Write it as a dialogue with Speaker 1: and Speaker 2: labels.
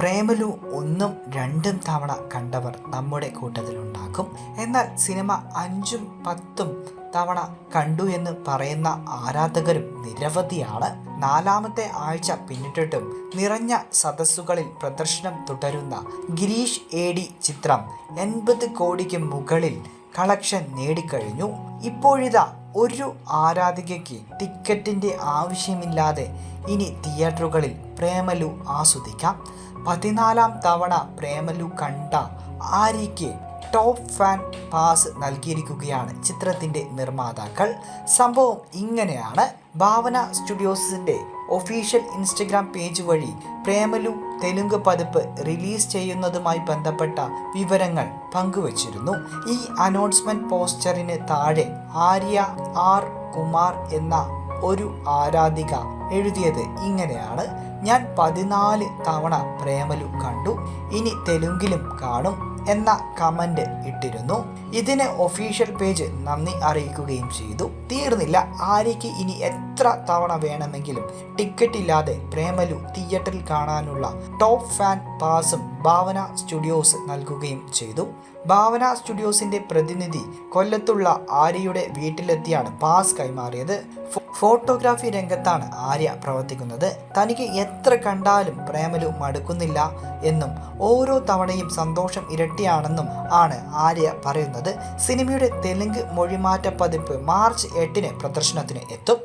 Speaker 1: പ്രേമലു ഒന്നും രണ്ടും തവണ കണ്ടവർ നമ്മുടെ കൂട്ടത്തിലുണ്ടാകും എന്നാൽ സിനിമ അഞ്ചും പത്തും തവണ കണ്ടു എന്ന് പറയുന്ന ആരാധകരും നിരവധിയാണ്. നാലാമത്തെ ആഴ്ച പിന്നിട്ടിട്ടും നിറഞ്ഞ സദസ്സുകളിൽ പ്രദർശനം തുടരുന്ന ഗിരീഷ് എ ഡി ചിത്രം എൺപത് കോടിക്ക് മുകളിൽ കളക്ഷൻ നേടിക്കഴിഞ്ഞു. ഇപ്പോഴിതാ ഒരു ആരാധികയ്ക്ക് ടിക്കറ്റിന്റെ ആവശ്യമില്ലാതെ ഇനി തിയേറ്ററുകളിൽ പ്രേമലു ആസ്വദിക്കാം. പതിനാലാം തവണ പ്രേമലു കണ്ട ആരിക്ക് ടോപ്പ് ഫാൻ പാസ് നൽകിയിരിക്കുകയാണ് ചിത്രത്തിന്റെ നിർമ്മാതാക്കൾ. സംഭവം ഇങ്ങനെയാണ്. ഭാവന സ്റ്റുഡിയോസിന്റെ ഒഫീഷ്യൽ ഇൻസ്റ്റഗ്രാം പേജ് വഴി പ്രേമലു തെലുങ്ക് പതിപ്പ് റിലീസ് ചെയ്യുന്നതുമായി ബന്ധപ്പെട്ട വിവരങ്ങൾ പങ്കുവച്ചിരുന്നു. ഈ അനൗൺസ്മെന്റ് പോസ്റ്ററിന് താഴെ ആര്യ ആർ കുമാർ എന്ന ഒരു ആരാധിക എഴുതിയത് ഇങ്ങനെയാണ്. ഞാൻ പതിനാല് തവണ പ്രേമലു കണ്ടു. ഇനി തെലുങ്കിലും കാണും. എന്ന കമന്റ് ഇട്ടിരുന്നു. ഇതിന് ഒഫീഷ്യൽ പേജ് നന്ദി അറിയിക്കുകയും ചെയ്തു. തീർന്നില്ല. ആര്യയ്ക്ക് ഇനി എത്ര തവണ വേണമെങ്കിലും ടിക്കറ്റ് ഇല്ലാതെ പ്രേമലു തിയേറ്ററിൽ കാണാനുള്ള ടോപ്പ് ഫാൻ പാസും ഭാവന സ്റ്റുഡിയോസ് നൽകുകയും ചെയ്തു. ഭാവന സ്റ്റുഡിയോസിന്റെ പ്രതിനിധി കൊല്ലത്തുള്ള ആര്യയുടെ വീട്ടിലെത്തിയാണ് പാസ് കൈമാറിയത്. ഫോട്ടോഗ്രാഫി രംഗത്താണ് ആര്യ പ്രവർത്തിക്കുന്നത്. തനിക്ക് എത്ര കണ്ടാലും പ്രേമലു മടുക്കുന്നില്ല എന്നും ഓരോ തവണയും സന്തോഷം ഇരട്ടിയാണെന്നും ആണ് ആര്യ പറയുന്നത്. സിനിമയുടെ തെലുങ്ക് മൊഴിമാറ്റ പതിപ്പ് മാർച്ച് എട്ടിന് പ്രദർശനത്തിന് എത്തും.